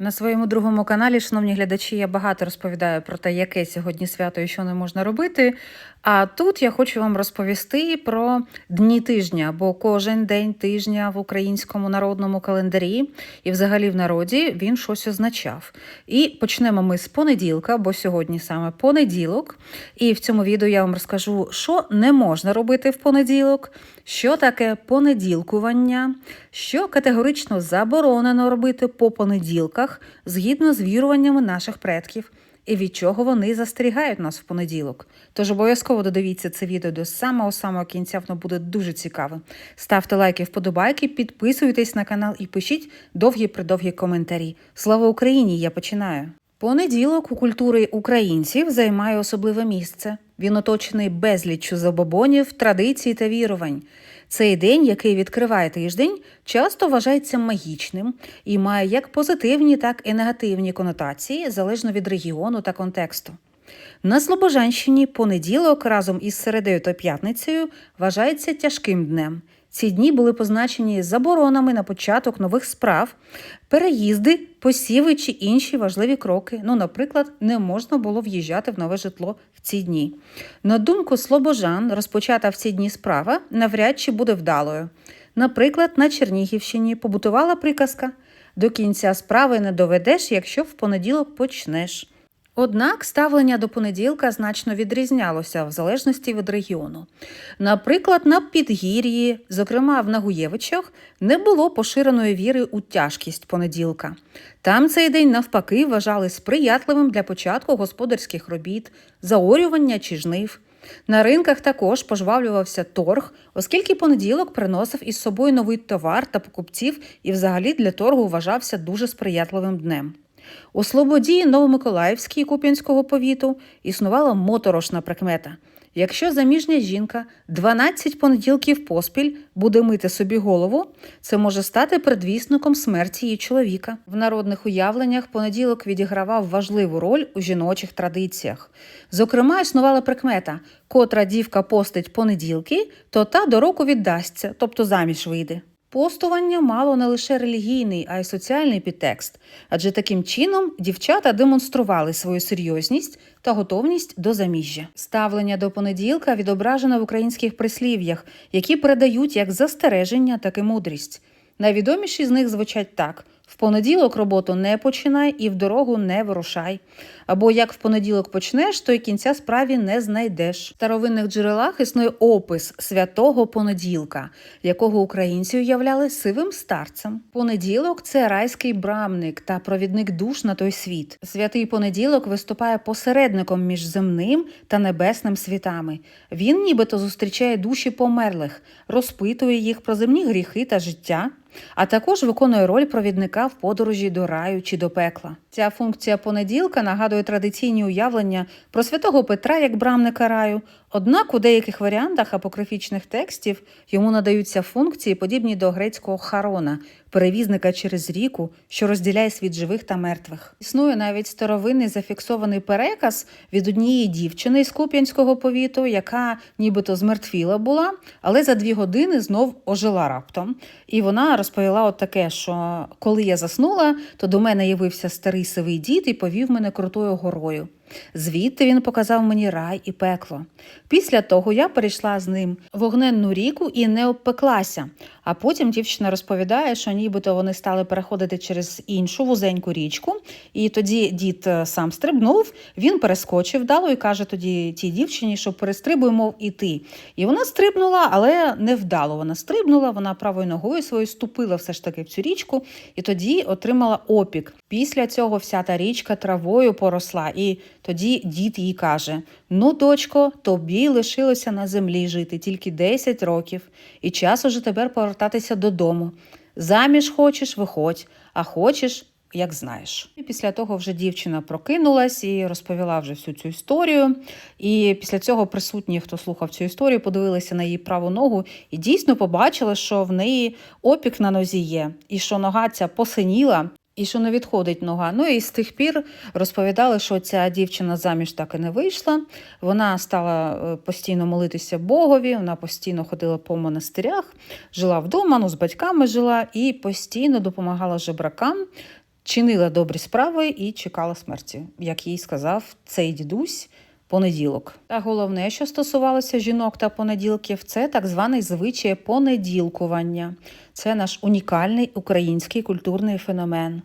На своєму другому каналі, шановні глядачі, я багато розповідаю про те, яке сьогодні свято і що не можна робити. А тут я хочу вам розповісти про дні тижня, бо кожен день тижня в українському народному календарі і взагалі в народі він щось означав. І почнемо ми з понеділка, бо сьогодні саме понеділок. І в цьому відео я вам розкажу, що не можна робити в понеділок, що таке понеділкування, що категорично заборонено робити по понеділках згідно з віруваннями наших предків. І від чого вони застерігають нас в понеділок. Тож обов'язково додивіться це відео до самого самого кінця, воно буде дуже цікаве. Ставте лайки, вподобайки, підписуйтесь на канал і пишіть довгі-придовгі коментарі. Слава Україні! Я починаю. Понеділок у культури українців займає особливе місце. Він оточений безліччю забобонів, традицій та вірувань. Цей день, який відкриває тиждень, часто вважається магічним і має як позитивні, так і негативні конотації залежно від регіону та контексту. На Слобожанщині понеділок разом із середою та п'ятницею вважається тяжким днем. Ці дні були позначені заборонами на початок нових справ, переїзди, посіви чи інші важливі кроки. Ну, наприклад, не можна було в'їжджати в нове житло в ці дні. На думку слобожан, розпочата в ці дні справа навряд чи буде вдалою. Наприклад, на Чернігівщині побутувала приказка до кінця справи не доведеш, якщо в понеділок почнеш. Однак ставлення до понеділка значно відрізнялося в залежності від регіону. Наприклад, на Підгір'ї, зокрема в Нагуєвичах, не було поширеної віри у тяжкість понеділка. Там цей день, навпаки, вважали сприятливим для початку господарських робіт, заорювання чи жнив. На ринках також пожвавлювався торг, оскільки понеділок приносив із собою новий товар та покупців і взагалі для торгу вважався дуже сприятливим днем. У Слободі Новомиколаївській Куп'янського повіту існувала моторошна прикмета. Якщо заміжня жінка 12 понеділків поспіль буде мити собі голову, це може стати предвісником смерті її чоловіка. В народних уявленнях понеділок відігравав важливу роль у жіночих традиціях. Зокрема, існувала прикмета: котра дівка постить понеділки, то та до року віддасться, тобто заміж вийде. Постування мало не лише релігійний, а й соціальний підтекст, адже таким чином дівчата демонстрували свою серйозність та готовність до заміжжя. Ставлення до понеділка відображено в українських прислів'ях, які передають як застереження, так і мудрість. Найвідоміші з них звучать так: понеділок роботу не починай і в дорогу не вирушай. Або як в понеділок почнеш, то й кінця справі не знайдеш. В старовинних джерелах існує опис святого понеділка, якого українці уявляли сивим старцем. Понеділок це райський брамник та провідник душ на той світ. Святий понеділок виступає посередником між земним та небесним світами. Він нібито зустрічає душі померлих, розпитує їх про земні гріхи та життя. А також виконує роль провідника в подорожі до раю чи до пекла. Ця функція понеділка нагадує традиційні уявлення про святого Петра як брамника раю. Однак у деяких варіантах апокрифічних текстів йому надаються функції, подібні до грецького харона, перевізника через ріку, що розділяє світ живих та мертвих. Існує навіть старовинний зафіксований переказ від однієї дівчини з Куп'янського повіту, яка нібито змертвіла була, але за дві години знов ожила раптом. І вона розповіла от таке, що коли я заснула, то до мене явився старий сивий дід і повів мене крутою горою. Звідти він показав мені рай і пекло. Після того я перейшла з ним в огненну ріку і не обпеклася. А потім дівчина розповідає, що нібито вони стали переходити через іншу вузеньку річку, і тоді дід е, сам стрибнув, він перескочив дало і каже тоді тій дівчині, що перестрибуй, мов і ти. І вона стрибнула, але не вдало. Вона стрибнула, вона правою ногою своєю ступила все ж таки в цю річку, і тоді отримала опік. Після цього вся та річка травою поросла. і тоді дід їй каже: Ну, дочко, тобі лишилося на землі жити тільки 10 років, і час уже тепер повертатися додому. Заміж хочеш, виходь, а хочеш. Як знаєш, і після того вже дівчина прокинулась і розповіла вже всю цю історію. І після цього присутні, хто слухав цю історію, подивилися на її праву ногу і дійсно побачили, що в неї опік на нозі є, і що нога ця посиніла, і що не відходить нога. Ну і з тих пір розповідали, що ця дівчина заміж так і не вийшла. Вона стала е, постійно молитися Богові, вона постійно ходила по монастирях, жила вдома, ну з батьками жила і постійно допомагала жебракам. чинила добрі справи і чекала смерті, як їй сказав цей дідусь. Понеділок. Та головне, що стосувалося жінок та понеділків, це так званий звичай понеділкування. Це наш унікальний український культурний феномен.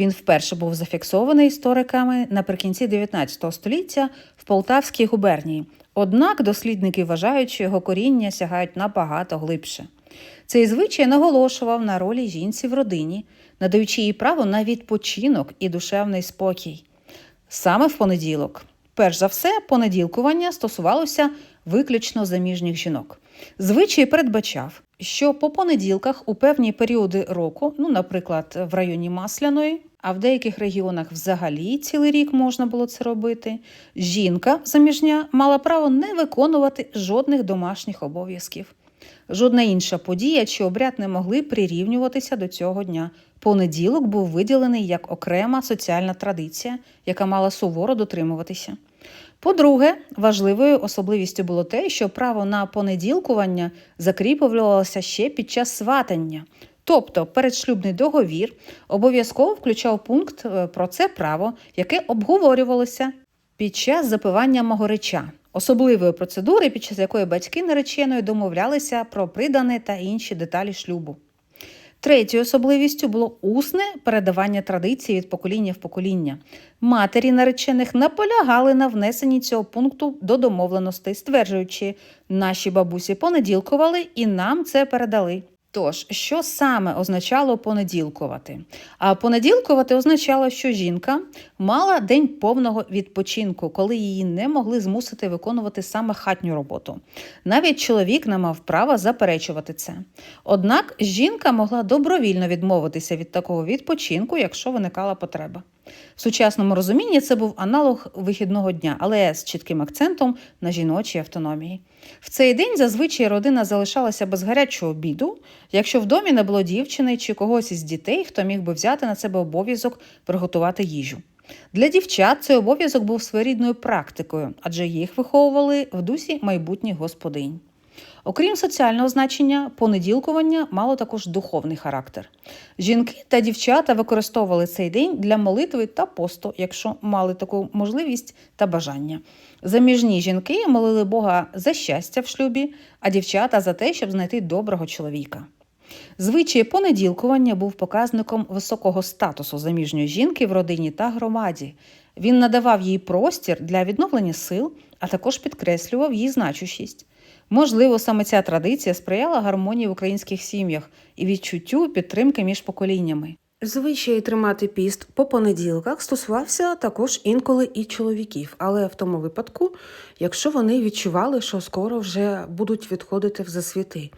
Він вперше був зафіксований істориками наприкінці 19 століття в Полтавській губернії. Однак дослідники вважають, що його коріння сягають набагато глибше. Цей звичай наголошував на ролі жінці в родині, надаючи їй право на відпочинок і душевний спокій. Саме в понеділок. Перш за все, понеділкування стосувалося виключно заміжніх жінок. Звичай передбачав, що по понеділках у певні періоди року, ну, наприклад, в районі Масляної, а в деяких регіонах взагалі цілий рік можна було це робити, жінка заміжня мала право не виконувати жодних домашніх обов'язків. Жодна інша подія чи обряд не могли прирівнюватися до цього дня. Понеділок був виділений як окрема соціальна традиція, яка мала суворо дотримуватися. По-друге, важливою особливістю було те, що право на понеділкування закріплювалося ще під час сватання. Тобто передшлюбний договір обов'язково включав пункт е, про це право, яке обговорювалося під час запивання могореча, особливої процедури, під час якої батьки нареченої домовлялися про придане та інші деталі шлюбу. Третьою особливістю було усне передавання традиції від покоління в покоління. Матері наречених наполягали на внесенні цього пункту до домовленостей, стверджуючи, наші бабусі понеділкували і нам це передали. Тож, що саме означало понеділкувати? А понеділкувати означало, що жінка мала день повного відпочинку, коли її не могли змусити виконувати саме хатню роботу. Навіть чоловік не мав права заперечувати це. Однак жінка могла добровільно відмовитися від такого відпочинку, якщо виникала потреба. В сучасному розумінні це був аналог вихідного дня, але з чітким акцентом на жіночій автономії. В цей день зазвичай родина залишалася без гарячого обіду, якщо в домі не було дівчини чи когось із дітей, хто міг би взяти на себе обов'язок приготувати їжу. Для дівчат цей обов'язок був своєрідною практикою, адже їх виховували в дусі майбутніх господинь. Окрім соціального значення, понеділкування мало також духовний характер. Жінки та дівчата використовували цей день для молитви та посту, якщо мали таку можливість та бажання. Заміжні жінки молили Бога за щастя в шлюбі, а дівчата за те, щоб знайти доброго чоловіка. Звичай понеділкування був показником високого статусу заміжньої жінки в родині та громаді. Він надавав їй простір для відновлення сил, а також підкреслював її значущість. Можливо, саме ця традиція сприяла гармонії в українських сім'ях і відчуттю підтримки між поколіннями. Звичай тримати піст по понеділках стосувався також інколи і чоловіків, але в тому випадку, якщо вони відчували, що скоро вже будуть відходити в засвіти.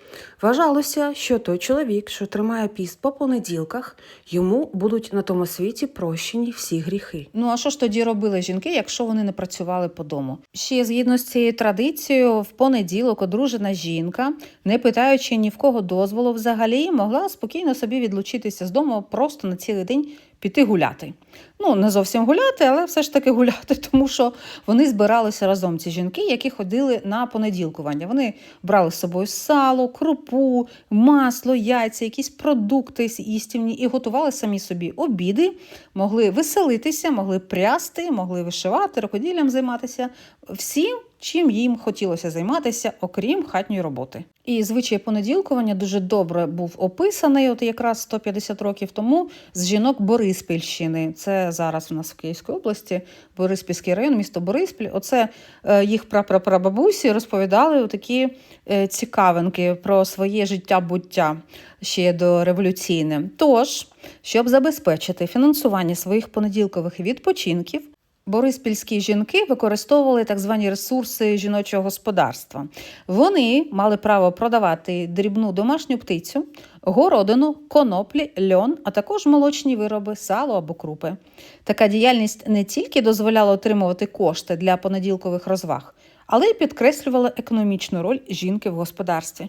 Вважалося, що той чоловік, що тримає піст по понеділках, йому будуть на тому світі прощені всі гріхи. Ну а що ж тоді робили жінки, якщо вони не працювали по дому? Ще згідно з цією традицією, в понеділок одружена жінка, не питаючи ні в кого дозволу, взагалі могла спокійно собі відлучитися з дому просто на цілий день піти гуляти. Ну, не зовсім гуляти, але все ж таки гуляти, тому що вони збиралися разом, ці жінки, які ходили на понеділкування. Вони брали з собою сало, крупу, масло, яйця, якісь продукти їстівні і готували самі собі обіди, могли веселитися, могли прясти, могли вишивати, рукоділлям займатися. Всім, чим їм хотілося займатися, окрім хатньої роботи. І звичай понеділкування дуже добре був описаний, от якраз 150 років тому з жінок Бориспільщини. Це зараз у нас в Київській області, Бориспільський район, місто Бориспіль. Оце е, їх прапрапрабабусі розповідали такі е, цікавинки про своє життя-буття ще до революційне. Тож, щоб забезпечити фінансування своїх понеділкових відпочинків. Бориспільські жінки використовували так звані ресурси жіночого господарства. Вони мали право продавати дрібну домашню птицю, городину, коноплі, льон, а також молочні вироби, сало або крупи. Така діяльність не тільки дозволяла отримувати кошти для понеділкових розваг, але й підкреслювала економічну роль жінки в господарстві.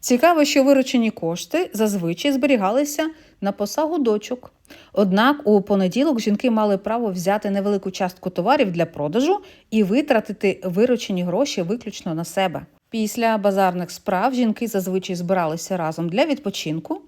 Цікаво, що виручені кошти зазвичай зберігалися на посагу дочок. Однак у понеділок жінки мали право взяти невелику частку товарів для продажу і витратити виручені гроші виключно на себе. Після базарних справ жінки зазвичай збиралися разом для відпочинку.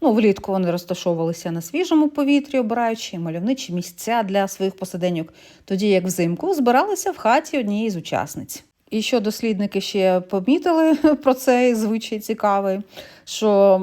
Ну, влітку вони розташовувалися на свіжому повітрі, обираючи мальовничі місця для своїх посиденьок, тоді як взимку збиралися в хаті однієї з учасниць. І що дослідники ще помітили про цей звичай цікавий, що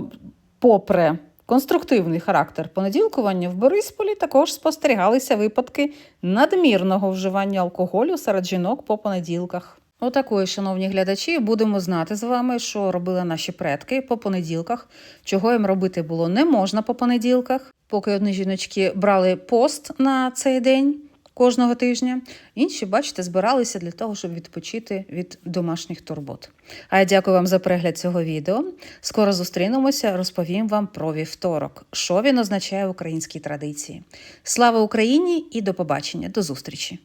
попри конструктивний характер понеділкування в Борисполі також спостерігалися випадки надмірного вживання алкоголю серед жінок по понеділках. Отакої, шановні глядачі, будемо знати з вами, що робили наші предки по понеділках, чого їм робити було не можна по понеділках, поки одні жіночки брали пост на цей день кожного тижня, інші, бачите, збиралися для того, щоб відпочити від домашніх турбот. А я дякую вам за перегляд цього відео. Скоро зустрінемося, розповім вам про вівторок, що він означає в українській традиції. Слава Україні і до побачення, до зустрічі!